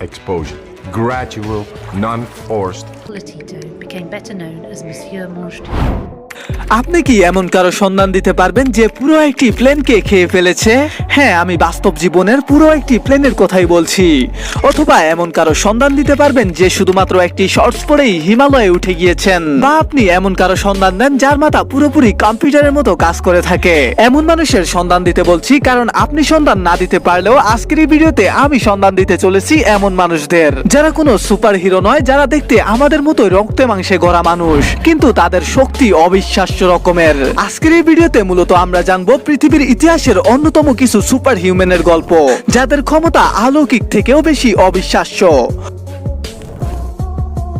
exposure. Gradual, non forced Tito became better known as Monsieur Mongetou. আপনি কি এমন কারও সন্ধান দিতে পারবেন যে পুরো একটি প্লেনকে খেয়ে ফেলেছে? হ্যাঁ আমি বাস্তব জীবনের পুরো একটি প্লেনের কথাই বলছি। অথবা এমন কারও সন্ধান দিতে পারবেন যে শুধুমাত্র একটি শর্টস পরেই হিমালয়ে উঠে গিয়েছেন। বা আপনি এমন কারও সন্ধান দেন যার মাথা পুরোপুরি কম্পিউটারের মতো কাজ করে থাকে। এমন মানুষের সন্ধান দিতে বলছি কারণ আপনি সন্ধান না দিতে পারলেও আজকের এই ভিডিওতে আমি সন্ধান দিতে চলেছি এমন মানুষদের। যারা কোনো সুপার হিরো নয়, যারা দেখতে আমাদের মতো রক্তে মাংসে গড়া মানুষ। কিন্তু তাদের শক্তি অবিশ্বাস্য। রকমের আজকের এই ভিডিওতে মূলত আমরা জানব পৃথিবীর ইতিহাসের অন্যতম কিছু সুপার হিউম্যানের গল্প, যাদের ক্ষমতা অলৌকিক থেকেও বেশি অবিশ্বাস্য।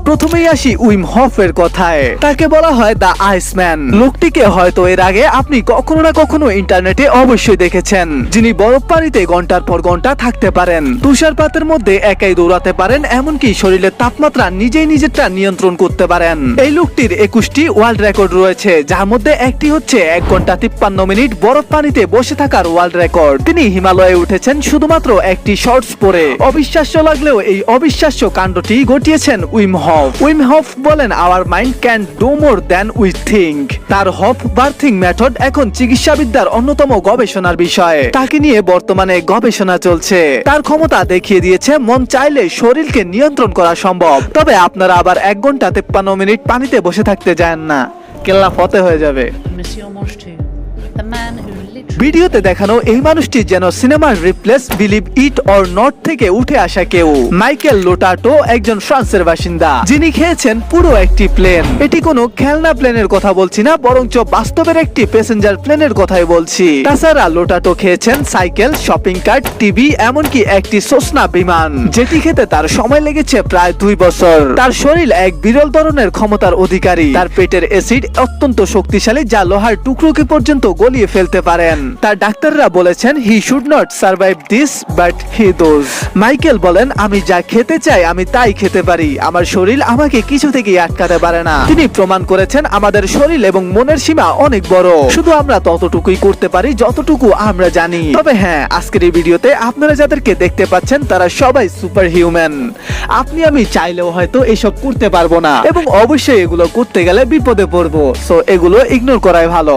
প্রথমেই আসি উইম হফের কথায়। তাকে বলা হয় দ্য আইসম্যান। লোকটিকে হয়তো এর আগে আপনি কখনো না কখনো ইন্টারনেটে অবশ্যই দেখেছেন, যিনি বরফ পানিতে ঘণ্টার পর ঘণ্টা থাকতে পারেন। তুষারপাতের মধ্যে একাই দৌড়াতে পারেন, এমনকি শরীরের তাপমাত্রা নিজেই নিজেরটা নিয়ন্ত্রণ করতে পারেন। এই লোকটির একুশটি ওয়ার্ল্ড রেকর্ড রয়েছে, যার মধ্যে একটি হচ্ছে এক ঘণ্টা তিপ্পান্ন মিনিট বরফ পানিতে বসে থাকার ওয়ার্ল্ড রেকর্ড। তিনি হিমালয়ে উঠেছেন শুধুমাত্র একটি শর্টস পরে। অবিশ্বাস্য লাগলেও এই অবিশ্বাস্য কাণ্ডটি ঘটিয়েছেন উইম হফ। উইম হফ বলেন our mind can do more than we think তার হফ বার্থিং মেথড এখন চিকিৎসাবিদ্যার অন্যতম গবেষণার বিষয়। তাকে নিয়ে বর্তমানে গবেষণা চলছে। তার ক্ষমতা দেখিয়ে দিয়েছে মন চাইলে শরীরকে নিয়ন্ত্রণ করা সম্ভব। তবে আপনারা আবার এক ঘণ্টা তেপ্পান্ন মিনিট পানিতে বসে থাকতে যান না। কেল্লা ফতে হয়ে যাবে। ভিডিওতে দেখানো এই মানুষটি যেন সিনেমার Ripley's believe it or not থেকে উঠে আসা কেউ। মাইকেল লোটাটো একজন ফ্রান্সের বাসিন্দা। যিনি খেয়েছেন পুরো একটি প্লেন। এটি কোনো খেলনা প্লেনের কথা বলছি না, বরঞ্চ বাস্তবের একটি প্যাসেঞ্জার প্লেনের কথাই বলছি। তাছাড়া লোটাটো খেয়েছেন সাইকেল, শপিং কার্ট, টিভি, এমনকি একটি সোসনা বিমান, যেটি খেতে তার সময় লেগেছে প্রায় দুই বছর। তার শরীর এক বিরল ধরনের ক্ষমতার অধিকারী। তার পেটের অ্যাসিড অত্যন্ত শক্তিশালী, যা লোহার টুকরোকে পর্যন্ত গলিয়ে ফেলতে পারেন। তার ডাক্তাররা বলেছেন he should not survive this but he does Michael বলেন, আমি যা খেতে চাই, আমি তাই খেতে পারি। আমার শরীর আমাকে কিছু থেকেই আটকাতে পারে না। তিনি প্রমাণ করেছেন, আমাদের শরীর এবং মনের সীমা অনেক বড়। শুধু আমরা ততটুকুই করতে পারি যতটুকু আমরা জানি। তবে হ্যাঁ আজকের এই ভিডিওতে আপনারা যাদেরকে দেখতে পাচ্ছেন, তারা সবাই সুপার হিউম্যান আপনি আমি চাইলেও হয়তো এসব করতে পারব না। এবং অবশ্যই এগুলো করতে গেলে বিপদে পড়ব। সো এগুলো ইগনোর করাই ভালো।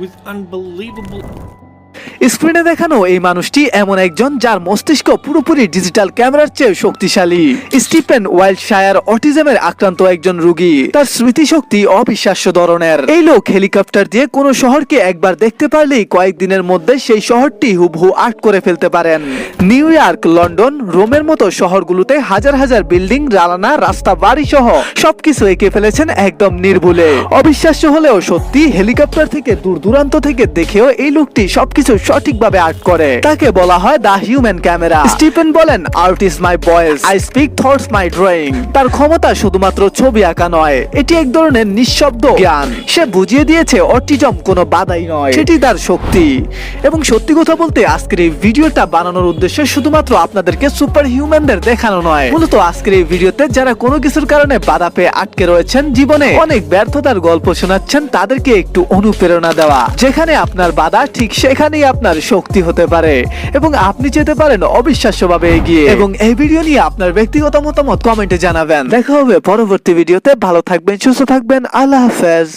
With unbelievable স্ক্রিনে দেখানো এই মানুষটি এমন একজন যার মস্তিষ্ক পুরোপুরি ডিজিটাল ক্যামেরার চেয়ে শক্তিশালী। স্টিফেন ওয়াইল্ড শায়ার অটিজমের আক্রান্ত একজন রোগী। তার স্মৃতিশক্তি অবিশ্বাস্য ধরনের। এই লোক হেলিকপ্টার দিয়ে কোনো শহরকে একবার দেখতে পারলেই কয়েকদিনের মধ্যে সেই শহরটি হুবহু আর্ট করে ফেলতে পারেন। নিউ ইয়র্ক, লন্ডন, রোমের মতো শহরগুলোতে হাজার হাজার বিল্ডিং রালানা রাস্তা, বাড়ি সহ সবকিছু এঁকে ফেলেছেন একদম নির্ভুলে। অবিশ্বাস্য হলেও সত্যি হেলিকপ্টার থেকে দূর দূরান্ত থেকে দেখেও এই লোকটি সবকিছু সঠিকভাবে আর্ট করে। তাকে বলা হয় দা হিউম্যান ক্যামেরা স্টিফেন বলেন art is my voice I speak thoughts my drawing তার ক্ষমতা শুধুমাত্র ছবি আঁকা নয়, এটি এক ধরনের নিঃশব্দ জ্ঞান। সে বুঝিয়ে দিয়েছে অটিজম কোনো বাধাই নয়। সেটি তার শক্তি। এবং সত্যি কথা বলতে, আজকের এই ভিডিওটা বানানোর উদ্দেশ্য শুধুমাত্র আপনাদেরকে সুপার হিউম্যানদের দেখানো নয়। মূলত আজকের এই ভিডিওতে যারা কোনো কিছুর কারণে বাধা পেয়ে আটকে রয়েছেন জীবনে, অনেক ব্যর্থতার গল্প শোনাচ্ছেন তাদেরকে একটু অনুপ্রেরণা দেওয়া। যেখানে আপনার বাধা, ঠিক সেখানেই আপনার শক্তি হতে পারে এবং আপনি যেতে পারেন অবিশ্বাস্যভাবে এগিয়ে। এবং এই ভিডিও নিয়ে আপনার ব্যক্তিগত মতামত কমেন্টে জানাবেন। দেখা হবে পরবর্তী ভিডিওতে। ভালো থাকবেন সুস্থ থাকবেন। আল্লাহ হাফেজ।